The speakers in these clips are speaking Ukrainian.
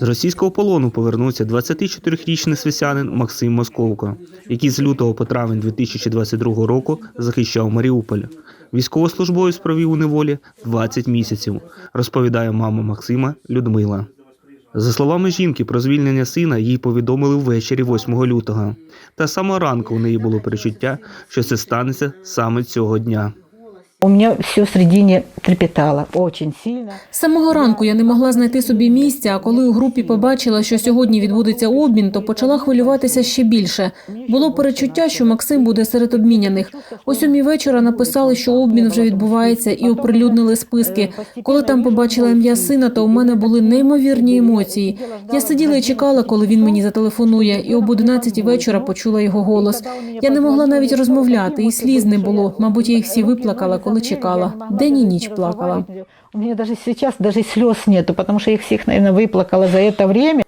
З російського полону повернувся 24-річний свисянин Максим Московко, який з лютого по травень 2022 року захищав Маріуполь. Військовослужбовець провів у неволі 20 місяців, розповідає мама Максима Людмила. За словами жінки, про звільнення сина їй повідомили ввечері 8 лютого. Та самого ранку у неї було перечуття, що це станеться саме цього дня. У меня все в середине трепетало очень сильно. Самого ранку я не могла знайти собі місця, а коли у групі побачила, що сьогодні відбудеться обмін, то почала хвилюватися ще більше. Було перечуття, що Максим буде серед обміняних. О сьомій вечора написали, що обмін вже відбувається, і оприлюднили списки. Коли там побачила ім'я сина, то у мене були неймовірні емоції. Я сиділа і чекала, коли він мені зателефонує, і об 11 вечора почула його голос. Я не могла навіть розмовляти, і сліз не було. Мабуть, я їх всі виплакала, коли чекала. День і ніч плакала. У меня даже сейчас даже слез нету, потому что я их всех, наверное, выплакала за это время.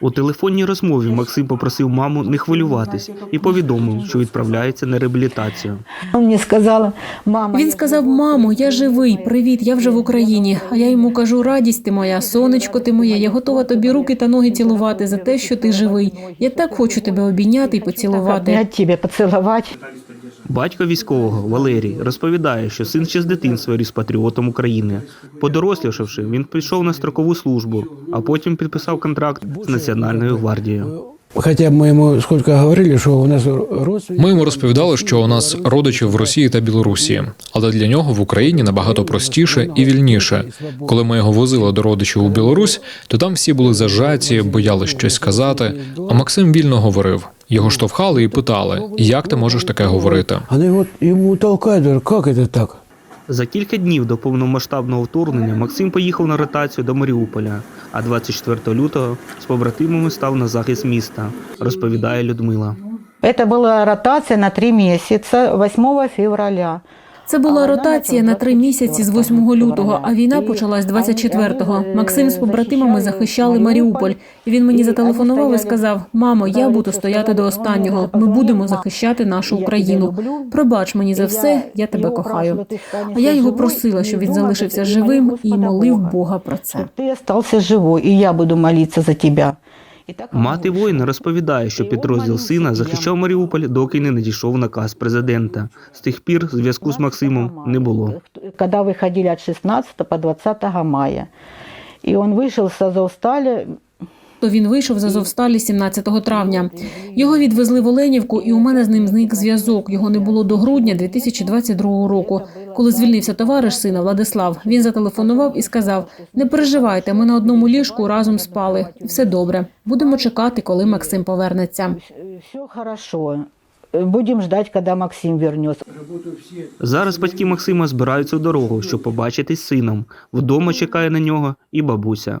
У телефонній розмові Максим попросив маму не хвилюватись і повідомив, що відправляється на реабілітацію. Он мне сказала, мама... Він сказав: Мамо, я живий, привіт, я вже в Україні. А я йому кажу: радість ти моя, сонечко ти моє, я готова тобі руки та ноги цілувати за те, що ти живий. Я так хочу тебе обійняти і поцілувати. Обнять тебя, поцеловать. Батько військового Валерій розповідає, що син ще з дитинства ріс патріотом України. Подорослішавши, він пішов на строкову службу, а потім підписав контракт з Національною гвардією. Хотя мы ему сколько говорили, что у нас. Ми йому розповідали, що у нас родичі в Росії та Білорусі, але для нього в Україні набагато простіше і вільніше. Коли ми його возили до родичів у Білорусь, то там всі були зажаті, боялись щось сказати. А Максим вільно говорив. Його штовхали і питали, як ти можеш таке говорити. Она вот ему толкает, говорит, как это так? За кілька днів до повномасштабного вторгнення Максим поїхав на ротацію до Маріуполя, а 24 лютого з побратимами став на захист міста, розповідає Людмила. Это была ротация на три месяца, 8 февраля. Це була ротація на три місяці з 8 лютого, а війна почалась 24-го. Максим з побратимами захищали Маріуполь. І він мені зателефонував і сказав: Мамо, я буду стояти до останнього. Ми будемо захищати нашу Україну. Пробач мені за все, я тебе кохаю. А я його просила, щоб він залишився живим і молив Бога про це. Ти залишився живий, і я буду молитися за тебе. Мати воїна розповідає, що підрозділ сина захищав Маріуполь, доки не надійшов наказ президента. З тих пір зв'язку з Максимом не було. Коли виходили від 16 по 20 мая. і он вийшов з Азовстали, То він вийшов з Азовсталі 17 травня. Його відвезли в Оленівку, і у мене з ним зник зв'язок. Його не було до грудня 2022 року. Коли звільнився товариш сина Владислав, він зателефонував і сказав: Не переживайте, ми на одному ліжку разом спали. Все добре. Будемо чекати, коли Максим повернеться. все хорошо. Будем ждать, когда Максим вернется. Зараз батьки Максима збираються в дорогу, щоб побачитись з сином. Вдома чекає на нього і бабуся.